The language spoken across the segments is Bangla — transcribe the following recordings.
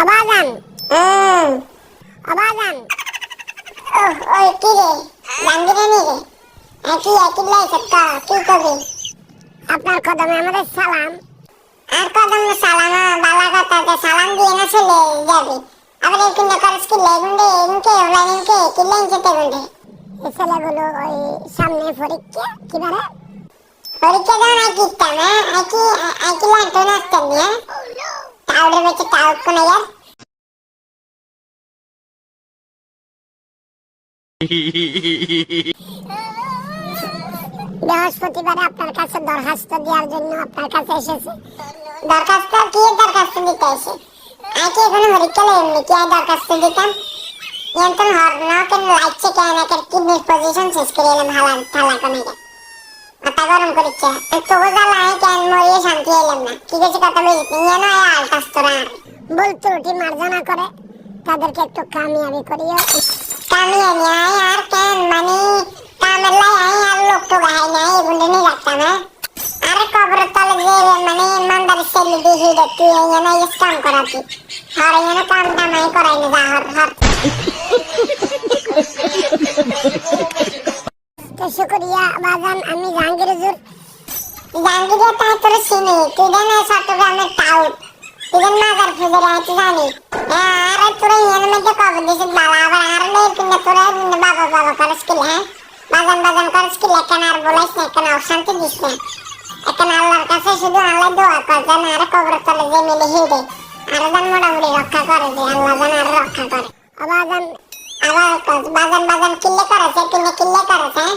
আবাজান। হুম আবাজান। ওহ, ওই কি রে? জাঙ্গিরে নি রে? একই একই লাইছে কা কি করবি? আপনার কদমে আমাদের সালাম। আর কদম সালাম বালা কথা তে সালাম দিয়ে না চলে যাবি। আবার এই কিনে করস কি লেগুন্ডে ইনকে ওলা ইনকে কি লেন যেতে গুন্ডে এই ছেলেগুলো ওই সামনে পরীক্ষা কিবারে পরীক্ষা দাও না কিতাম হ্যাঁ? একই একই লাইন তো নাচতেন তাউরে বেঁচে তাউ কোনে আপনার কাছে দরখাস্ত দেওয়ার জন্য আপনার কাছে এসেছে। দরখাস্ত কি দরখাস্ত দিতে আসে আগে এখানে পরীক্ষা এমনি কি দরখাস্ত দিতাম? নিয়ন্ত্রণ হর না কেন লাগছে কেন একের কিডনি পজিশন শেষ করে এলাম হালা থালা কমে মাথা গরম করিচ্ছে তবু জ্বালা আমি কেন মরিয়ে শান্তি এলাম না। কি কিছু কথা বুঝিস নিয়ে না আলটাস তোরা ভুল ত্রুটি মার্জনা করে। তাদেরকে একটু কামিয়াবি করিও। কামিয়ে নিয়ে আয় আর কেন মানে? কামের লাই আয় আর লোক তো গাই নাই এগুলো নিয়ে রাখতাম হ্যাঁ আরে কবর তলে যে মানে ইমানদার সেলি দিহি রে তুই এখানে কাম করাতি আর এখানে কাম দামাই করাই যা হর হর। শুক্রিয়া বাজান, আমি জাহাঙ্গীর হুজুর। জাঙ্গিরে তাই তোর চিনি তুই দেন চট্টগ্রামের টাউট তুই দেন মাজার ফুজের আইতে জানি আরে তোর এখানে মধ্যে কবর দিছিস বালা আবার আর নেই কিনে তোর বাবা বাবা করস কিলে হ্যাঁ? বাজান বাজান করস কিলে কেন আর বলাইস না কেন অশান্তি দিস না। এখন আল্লাহর কাছে শুধু আল্লাহ দোয়া কর, যেন আর কবর তলে যে মিলে হিড়ে করেছে কিনে কিল্লে করেছে হ্যাঁ?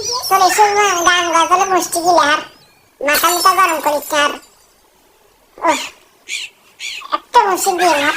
চলে শুন গান গজলে মুষ্টি গিলে আর মাথা মাথা গরম করিস আর। একটা মুসি দিয়ে না